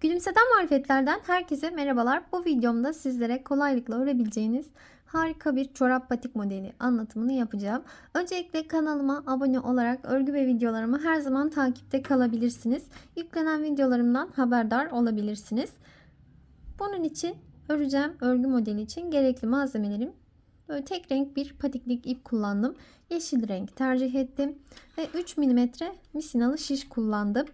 Gülümseten marifetlerden herkese merhabalar. Bu videomda sizlere kolaylıkla örebileceğiniz harika bir çorap batik modeli anlatımını yapacağım. Öncelikle kanalıma abone olarak örgü ve videolarımı her zaman takipte kalabilirsiniz. Yüklenen videolarımdan haberdar olabilirsiniz. Bunun için öreceğim örgü modeli için gerekli malzemelerim Böyle tek renk bir patiklik ip kullandım. Yeşil renk tercih ettim. Ve 3 mm misinalı şiş kullandım.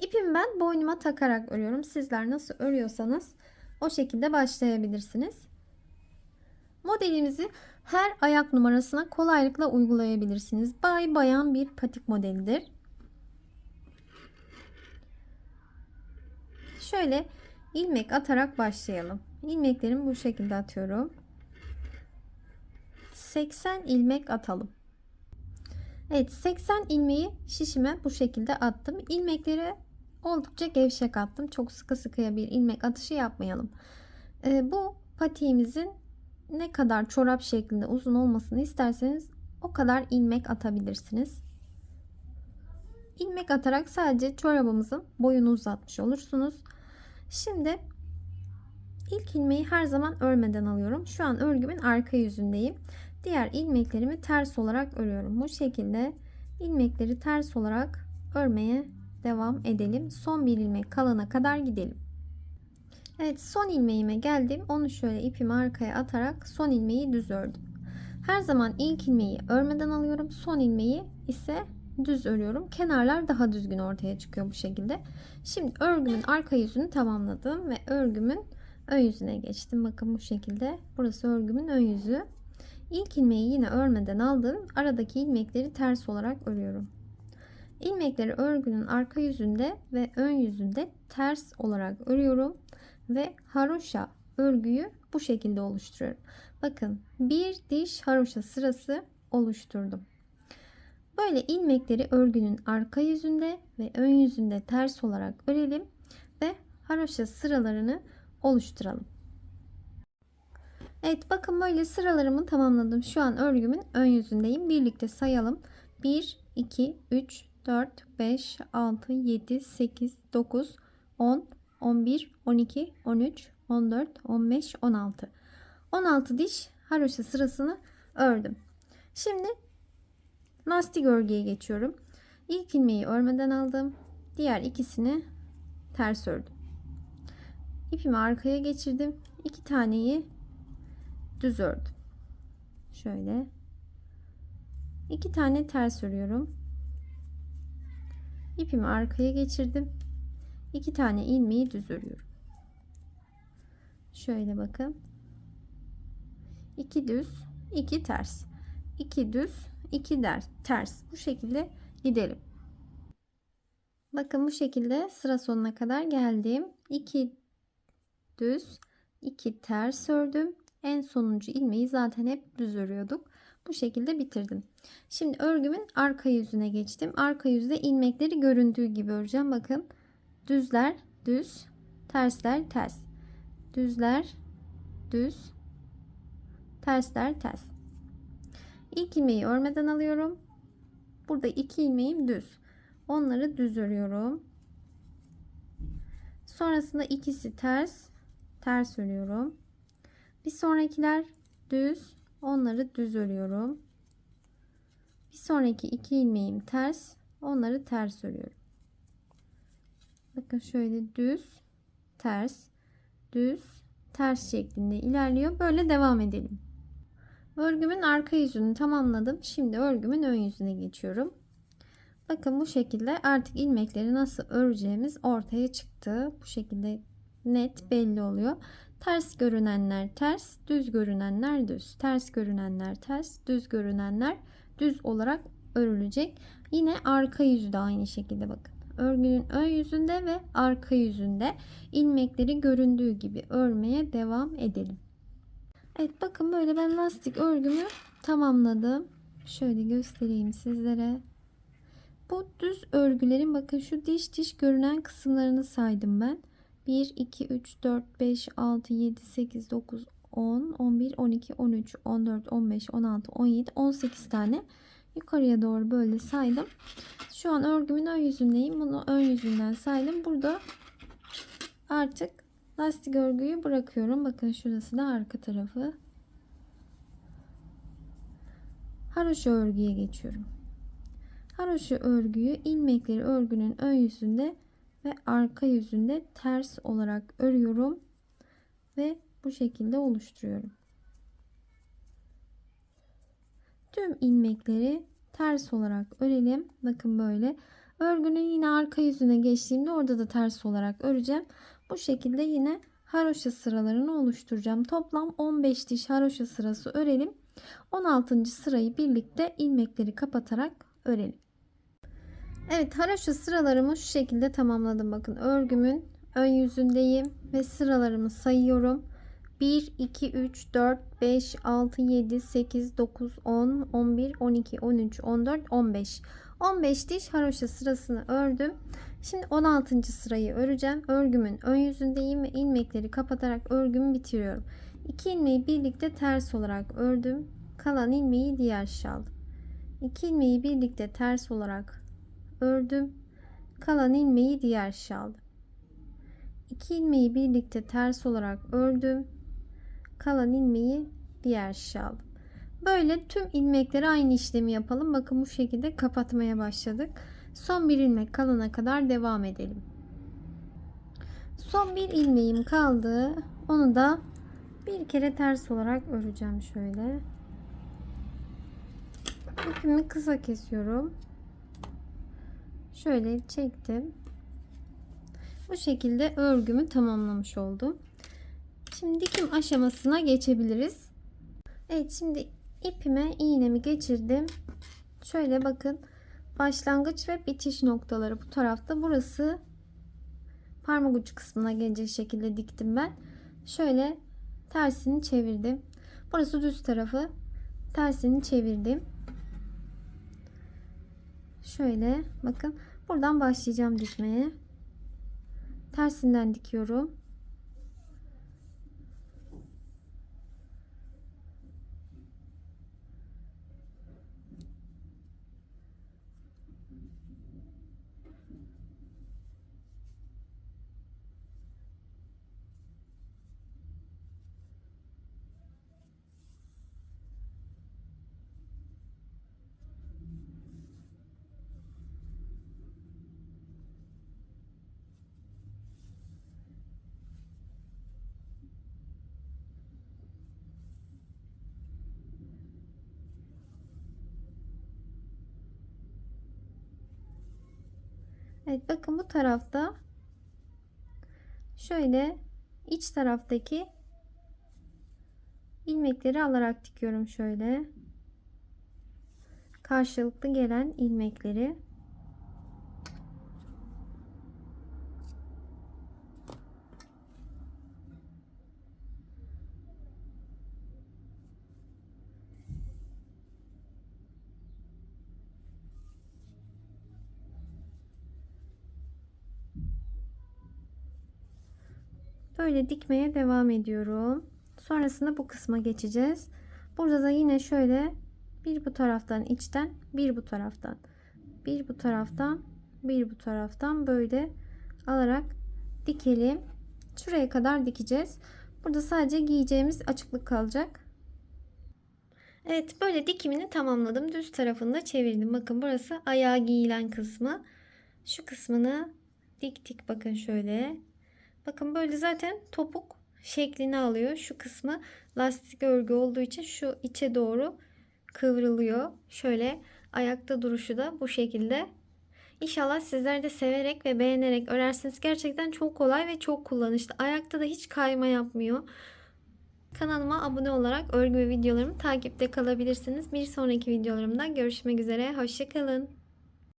İpimi ben boynuma takarak örüyorum. Sizler nasıl örüyorsanız o şekilde başlayabilirsiniz. Modelimizi her ayak numarasına kolaylıkla uygulayabilirsiniz. Bay bayan bir patik modelidir. Şöyle ilmek atarak başlayalım. İlmeklerimi bu şekilde atıyorum. 80 ilmek atalım. Evet 80 ilmeği şişime bu şekilde attım. İlmekleri oldukça gevşek attım. Çok sıkı sıkıya bir ilmek atışı yapmayalım. Ee, bu patiğimizin ne kadar çorap şeklinde uzun olmasını isterseniz o kadar ilmek atabilirsiniz. İlmek atarak sadece çorabımızın boyunu uzatmış olursunuz. Şimdi ilk ilmeği her zaman örmeden alıyorum. Şu an örgümün arka yüzündeyim. Diğer ilmeklerimi ters olarak örüyorum. Bu şekilde ilmekleri ters olarak örmeye devam edelim. Son bir ilmek kalana kadar gidelim. Evet son ilmeğime geldim. Onu şöyle ipimi arkaya atarak son ilmeği düz ördüm. Her zaman ilk ilmeği örmeden alıyorum. Son ilmeği ise düz örüyorum. Kenarlar daha düzgün ortaya çıkıyor bu şekilde. Şimdi örgümün arka yüzünü tamamladım ve örgümün ön yüzüne geçtim. Bakın bu şekilde. Burası örgümün ön yüzü. İlk ilmeği yine örmeden aldım. Aradaki ilmekleri ters olarak örüyorum. İlmekleri örgünün arka yüzünde ve ön yüzünde ters olarak örüyorum ve haroşa örgüyü bu şekilde oluşturuyorum. Bakın bir diş haroşa sırası oluşturdum. Böyle ilmekleri örgünün arka yüzünde ve ön yüzünde ters olarak örelim ve haroşa sıralarını oluşturalım. Evet bakın böyle sıralarımı tamamladım. Şu an örgümün ön yüzündeyim. Birlikte sayalım. 1, 2, 3, 4, 5, 6, 7, 8, 9, 10, 11, 12, 13, 14, 15, 16. 16 diş haroşa sırasını ördüm. Şimdi lastik örgüye geçiyorum. İlk ilmeği örmeden aldım. Diğer ikisini ters ördüm. İpimi arkaya geçirdim. İki taneyi düz ördüm. Şöyle. iki tane ters örüyorum. İpimi arkaya geçirdim. iki tane ilmeği düz örüyorum. Şöyle bakın. iki düz, iki ters. iki düz, iki der, ters. Bu şekilde gidelim. Bakın bu şekilde sıra sonuna kadar geldim. 2 düz, 2 ters ördüm. En sonuncu ilmeği zaten hep düz örüyorduk. Bu şekilde bitirdim. Şimdi örgümün arka yüzüne geçtim. Arka yüzde ilmekleri göründüğü gibi öreceğim. Bakın düzler düz, tersler ters. Düzler düz, tersler ters. İlk ilmeği örmeden alıyorum. Burada iki ilmeğim düz. Onları düz örüyorum. Sonrasında ikisi ters, ters örüyorum. Bir sonrakiler düz. Onları düz örüyorum. Bir sonraki iki ilmeğim ters. Onları ters örüyorum. Bakın şöyle düz, ters, düz, ters şeklinde ilerliyor. Böyle devam edelim. Örgümün arka yüzünü tamamladım. Şimdi örgümün ön yüzüne geçiyorum. Bakın bu şekilde artık ilmekleri nasıl öreceğimiz ortaya çıktı. Bu şekilde net belli oluyor. Ters görünenler ters, düz görünenler düz. Ters görünenler ters, düz görünenler düz olarak örülecek. Yine arka yüzü de aynı şekilde bakın. Örgünün ön yüzünde ve arka yüzünde ilmekleri göründüğü gibi örmeye devam edelim. Evet bakın böyle ben lastik örgümü tamamladım. Şöyle göstereyim sizlere. Bu düz örgülerin bakın şu diş diş görünen kısımlarını saydım ben. 1, 2, 3, 4, 5, 6, 7, 8, 9, 10, 11, 12, 13, 14, 15, 16, 17, 18 tane yukarıya doğru böyle saydım. Şu an örgümün ön yüzündeyim. Bunu ön yüzünden saydım. Burada artık lastik örgüyü bırakıyorum. Bakın şurası da arka tarafı. Haroşa örgüye geçiyorum. Haroşa örgüyü ilmekleri örgünün ön yüzünde ve arka yüzünde ters olarak örüyorum ve bu şekilde oluşturuyorum. Tüm ilmekleri ters olarak örelim. Bakın böyle. Örgünün yine arka yüzüne geçtiğimde orada da ters olarak öreceğim. Bu şekilde yine haroşa sıralarını oluşturacağım. Toplam 15 diş haroşa sırası örelim. 16. sırayı birlikte ilmekleri kapatarak örelim. Evet haroşa sıralarımı şu şekilde tamamladım. Bakın örgümün ön yüzündeyim ve sıralarımı sayıyorum. 1, 2, 3, 4, 5, 6, 7, 8, 9, 10, 11, 12, 13, 14, 15. 15 diş haroşa sırasını ördüm. Şimdi 16. sırayı öreceğim. Örgümün ön yüzündeyim ve ilmekleri kapatarak örgümü bitiriyorum. 2 ilmeği birlikte ters olarak ördüm. Kalan ilmeği diğer aldım. 2 ilmeği birlikte ters olarak ördüm. Kalan ilmeği diğer şişe aldım. 2 ilmeği birlikte ters olarak ördüm. Kalan ilmeği diğer şişe aldım. Böyle tüm ilmekleri aynı işlemi yapalım. Bakın bu şekilde kapatmaya başladık. Son bir ilmek kalana kadar devam edelim. Son bir ilmeğim kaldı. Onu da bir kere ters olarak öreceğim şöyle. İpimi kısa kesiyorum. Şöyle çektim. Bu şekilde örgümü tamamlamış oldum. Şimdi dikim aşamasına geçebiliriz. Evet şimdi ipime iğnemi geçirdim. Şöyle bakın başlangıç ve bitiş noktaları bu tarafta. Burası parmak ucu kısmına gelecek şekilde diktim ben. Şöyle tersini çevirdim. Burası düz tarafı. Tersini çevirdim. Şöyle bakın buradan başlayacağım dikmeye. Tersinden dikiyorum. Evet bakın bu tarafta şöyle iç taraftaki ilmekleri alarak dikiyorum şöyle. Karşılıklı gelen ilmekleri Böyle dikmeye devam ediyorum. Sonrasında bu kısma geçeceğiz. Burada da yine şöyle bir bu taraftan içten, bir bu taraftan, bir bu taraftan, bir bu taraftan böyle alarak dikelim. Şuraya kadar dikeceğiz. Burada sadece giyeceğimiz açıklık kalacak. Evet böyle dikimini tamamladım. Düz tarafında çevirdim. Bakın burası ayağa giyilen kısmı. Şu kısmını diktik bakın şöyle. Bakın böyle zaten topuk şeklini alıyor. Şu kısmı lastik örgü olduğu için şu içe doğru kıvrılıyor. Şöyle ayakta duruşu da bu şekilde. İnşallah sizler de severek ve beğenerek örersiniz. Gerçekten çok kolay ve çok kullanışlı. Ayakta da hiç kayma yapmıyor. Kanalıma abone olarak örgü ve videolarımı takipte kalabilirsiniz. Bir sonraki videolarımda görüşmek üzere. Hoşçakalın.